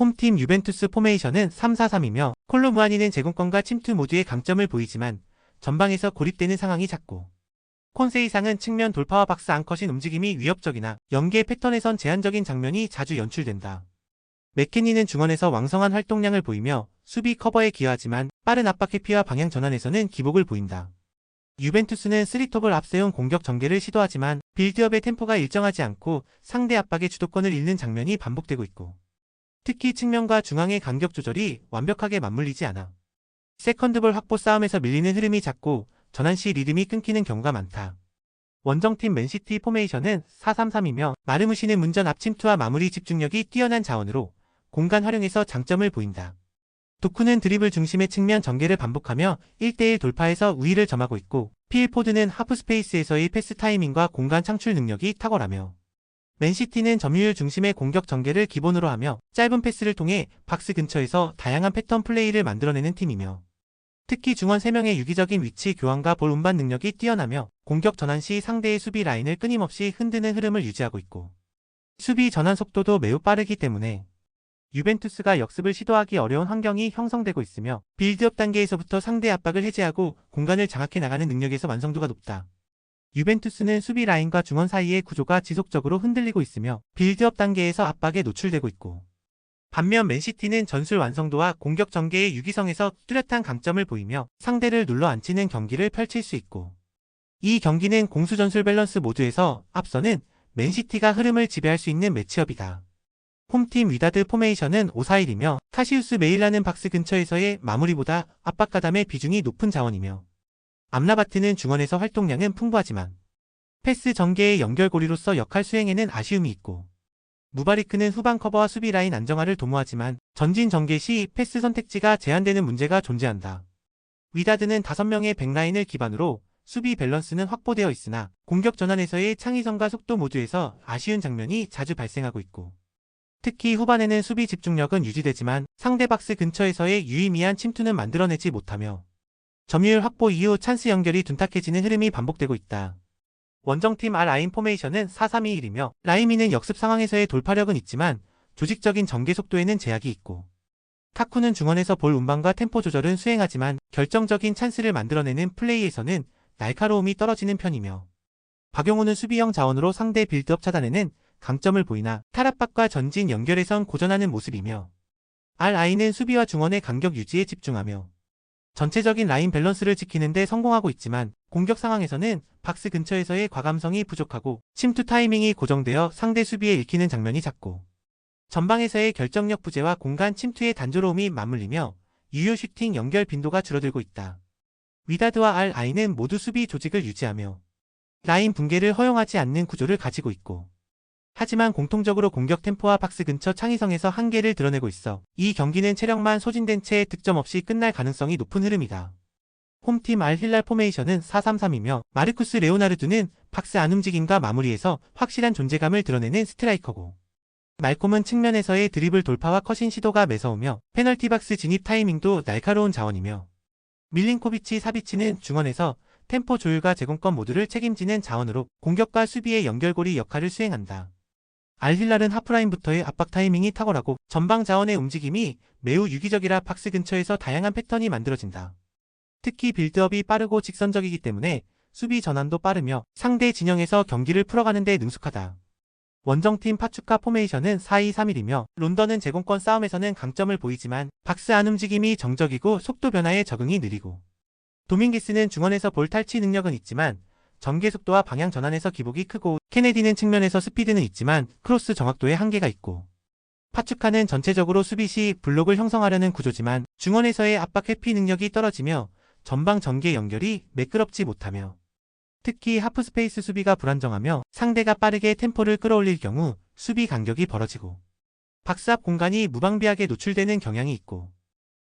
홈팀 유벤투스 포메이션은 3-4-3이며 콜로 무아니는 제공권과 침투 모두의 강점을 보이지만 전방에서 고립되는 상황이 잦고 콘세 이상은 측면 돌파와 박스 앙컷인 움직임이 위협적이나 연계 패턴에선 제한적인 장면이 자주 연출된다. 맥케니는 중원에서 왕성한 활동량을 보이며 수비 커버에 기여하지만 빠른 압박 회피와 방향 전환에서는 기복을 보인다. 유벤투스는 쓰리톱을 앞세운 공격 전개를 시도하지만 빌드업의 템포가 일정하지 않고 상대 압박의 주도권을 잃는 장면이 반복되고 있고 특히 측면과 중앙의 간격 조절이 완벽하게 맞물리지 않아 세컨드볼 확보 싸움에서 밀리는 흐름이 잦고 전환 시 리듬이 끊기는 경우가 많다. 원정팀 맨시티 포메이션은 4-3-3이며 마르무시는 문전 앞침투와 마무리 집중력이 뛰어난 자원으로 공간 활용에서 장점을 보인다. 도쿠는 드리블 중심의 측면 전개를 반복하며 1대1 돌파에서 우위를 점하고 있고 필포드는 하프 스페이스에서의 패스 타이밍과 공간 창출 능력이 탁월하며 맨시티는 점유율 중심의 공격 전개를 기본으로 하며 짧은 패스를 통해 박스 근처에서 다양한 패턴 플레이를 만들어내는 팀이며 특히 중원 3명의 유기적인 위치 교환과 볼 운반 능력이 뛰어나며 공격 전환 시 상대의 수비 라인을 끊임없이 흔드는 흐름을 유지하고 있고 수비 전환 속도도 매우 빠르기 때문에 유벤투스가 역습을 시도하기 어려운 환경이 형성되고 있으며 빌드업 단계에서부터 상대 압박을 해제하고 공간을 장악해 나가는 능력에서 완성도가 높다. 유벤투스는 수비 라인과 중원 사이의 구조가 지속적으로 흔들리고 있으며 빌드업 단계에서 압박에 노출되고 있고 반면 맨시티는 전술 완성도와 공격 전개의 유기성에서 뚜렷한 강점을 보이며 상대를 눌러 앉히는 경기를 펼칠 수 있고 이 경기는 공수 전술 밸런스 모두에서 앞서는 맨시티가 흐름을 지배할 수 있는 매치업이다. 홈팀 위다드 포메이션은 5-4-1이며 카시우스 메일라는 박스 근처에서의 마무리보다 압박 가담의 비중이 높은 자원이며 암라바트는 중원에서 활동량은 풍부하지만 패스 전개의 연결고리로서 역할 수행에는 아쉬움이 있고 무바리크는 후방 커버와 수비 라인 안정화를 도모하지만 전진 전개 시 패스 선택지가 제한되는 문제가 존재한다. 위다드는 5명의 백라인을 기반으로 수비 밸런스는 확보되어 있으나 공격 전환에서의 창의성과 속도 모두에서 아쉬운 장면이 자주 발생하고 있고 특히 후반에는 수비 집중력은 유지되지만 상대 박스 근처에서의 유의미한 침투는 만들어내지 못하며 점유율 확보 이후 찬스 연결이 둔탁해지는 흐름이 반복되고 있다. 원정팀 R9 포메이션은 4-3-2-1이며 라이미는 역습 상황에서의 돌파력은 있지만 조직적인 전개 속도에는 제약이 있고 카쿠는 중원에서 볼 운반과 템포 조절은 수행하지만 결정적인 찬스를 만들어내는 플레이에서는 날카로움이 떨어지는 편이며 박용호는 수비형 자원으로 상대 빌드업 차단에는 강점을 보이나 탈압박과 전진 연결에선 고전하는 모습이며 RI는 수비와 중원의 간격 유지에 집중하며 전체적인 라인 밸런스를 지키는데 성공하고 있지만 공격 상황에서는 박스 근처에서의 과감성이 부족하고 침투 타이밍이 고정되어 상대 수비에 읽히는 장면이 잦고 전방에서의 결정력 부재와 공간 침투의 단조로움이 맞물리며 유효 슈팅 연결 빈도가 줄어들고 있다. 위다드와 RI는 모두 수비 조직을 유지하며 라인 붕괴를 허용하지 않는 구조를 가지고 있고 하지만 공통적으로 공격 템포와 박스 근처 창의성에서 한계를 드러내고 있어 이 경기는 체력만 소진된 채 득점 없이 끝날 가능성이 높은 흐름이다. 홈팀 알 힐랄 포메이션은 4-3-3이며 마르쿠스 레오나르두는 박스 안 움직임과 마무리에서 확실한 존재감을 드러내는 스트라이커고 말콤은 측면에서의 드리블 돌파와 컷인 시도가 매서우며 페널티 박스 진입 타이밍도 날카로운 자원이며 밀린코비치 사비치는 중원에서 템포 조율과 제공권 모두를 책임지는 자원으로 공격과 수비의 연결고리 역할을 수행한다. 알힐랄은 하프라인부터의 압박 타이밍이 탁월하고 전방 자원의 움직임이 매우 유기적이라 박스 근처에서 다양한 패턴이 만들어진다. 특히 빌드업이 빠르고 직선적이기 때문에 수비 전환도 빠르며 상대 진영에서 경기를 풀어가는 데 능숙하다. 원정팀 파추카 포메이션은 4-2-3-1이며 론던은 제공권 싸움에서는 강점을 보이지만 박스 안 움직임이 정적이고 속도 변화에 적응이 느리고 도밍기스는 중원에서 볼 탈취 능력은 있지만 전개 속도와 방향 전환에서 기복이 크고 케네디는 측면에서 스피드는 있지만 크로스 정확도에 한계가 있고 파추카는 전체적으로 수비 시 블록을 형성하려는 구조지만 중원에서의 압박 회피 능력이 떨어지며 전방 전개 연결이 매끄럽지 못하며 특히 하프 스페이스 수비가 불안정하며 상대가 빠르게 템포를 끌어올릴 경우 수비 간격이 벌어지고 박스 앞 공간이 무방비하게 노출되는 경향이 있고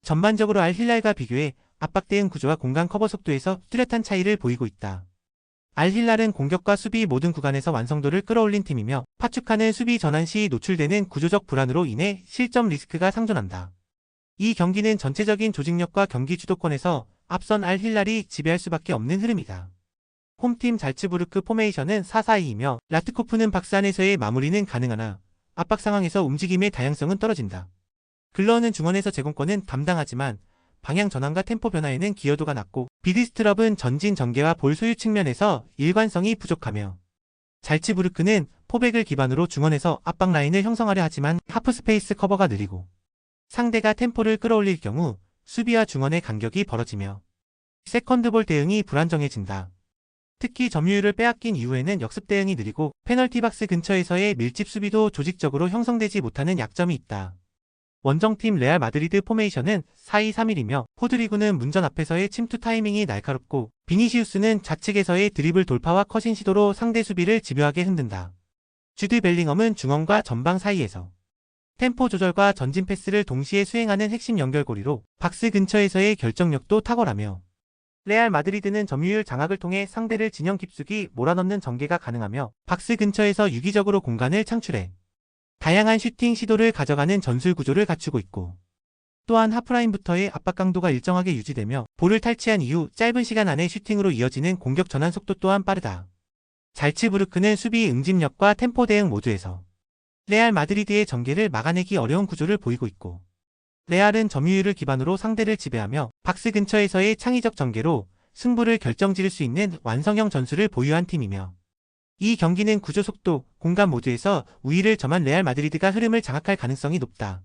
전반적으로 알 힐랄과 비교해 압박 대응 구조와 공간 커버 속도에서 뚜렷한 차이를 보이고 있다. 알 힐랄은 공격과 수비 모든 구간에서 완성도를 끌어올린 팀이며 파축하는 수비 전환 시 노출되는 구조적 불안으로 인해 실점 리스크가 상존한다. 이 경기는 전체적인 조직력과 경기 주도권에서 앞선 알 힐랄이 지배할 수밖에 없는 흐름이다. 홈팀 잘츠부르크 포메이션은 4-4-2이며 라트코프는 박스 안에서의 마무리는 가능하나 압박 상황에서 움직임의 다양성은 떨어진다. 글러는 중원에서 제공권은 담당하지만 방향 전환과 템포 변화에는 기여도가 낮고 비디스트럽은 전진 전개와 볼 소유 측면에서 일관성이 부족하며 잘츠부르크는 포백을 기반으로 중원에서 압박 라인을 형성하려 하지만 하프 스페이스 커버가 느리고 상대가 템포를 끌어올릴 경우 수비와 중원의 간격이 벌어지며 세컨드볼 대응이 불안정해진다. 특히 점유율을 빼앗긴 이후에는 역습 대응이 느리고 페널티 박스 근처에서의 밀집 수비도 조직적으로 형성되지 못하는 약점이 있다. 원정팀 레알 마드리드 포메이션은 4-2-3-1이며 호드리구는 문전 앞에서의 침투 타이밍이 날카롭고 비니시우스는 좌측에서의 드리블 돌파와 컷인 시도로 상대 수비를 집요하게 흔든다. 주드 벨링엄은 중원과 전방 사이에서 템포 조절과 전진 패스를 동시에 수행하는 핵심 연결고리로 박스 근처에서의 결정력도 탁월하며 레알 마드리드는 점유율 장악을 통해 상대를 진영 깊숙이 몰아넣는 전개가 가능하며 박스 근처에서 유기적으로 공간을 창출해 다양한 슈팅 시도를 가져가는 전술 구조를 갖추고 있고 또한 하프라인부터의 압박 강도가 일정하게 유지되며 볼을 탈취한 이후 짧은 시간 안에 슈팅으로 이어지는 공격 전환 속도 또한 빠르다. 잘츠부르크는 수비 응집력과 템포 대응 모두에서 레알 마드리드의 전개를 막아내기 어려운 구조를 보이고 있고 레알은 점유율을 기반으로 상대를 지배하며 박스 근처에서의 창의적 전개로 승부를 결정지을 수 있는 완성형 전술을 보유한 팀이며 이 경기는 구조 속도, 공간 모두에서 우위를 점한 레알 마드리드가 흐름을 장악할 가능성이 높다.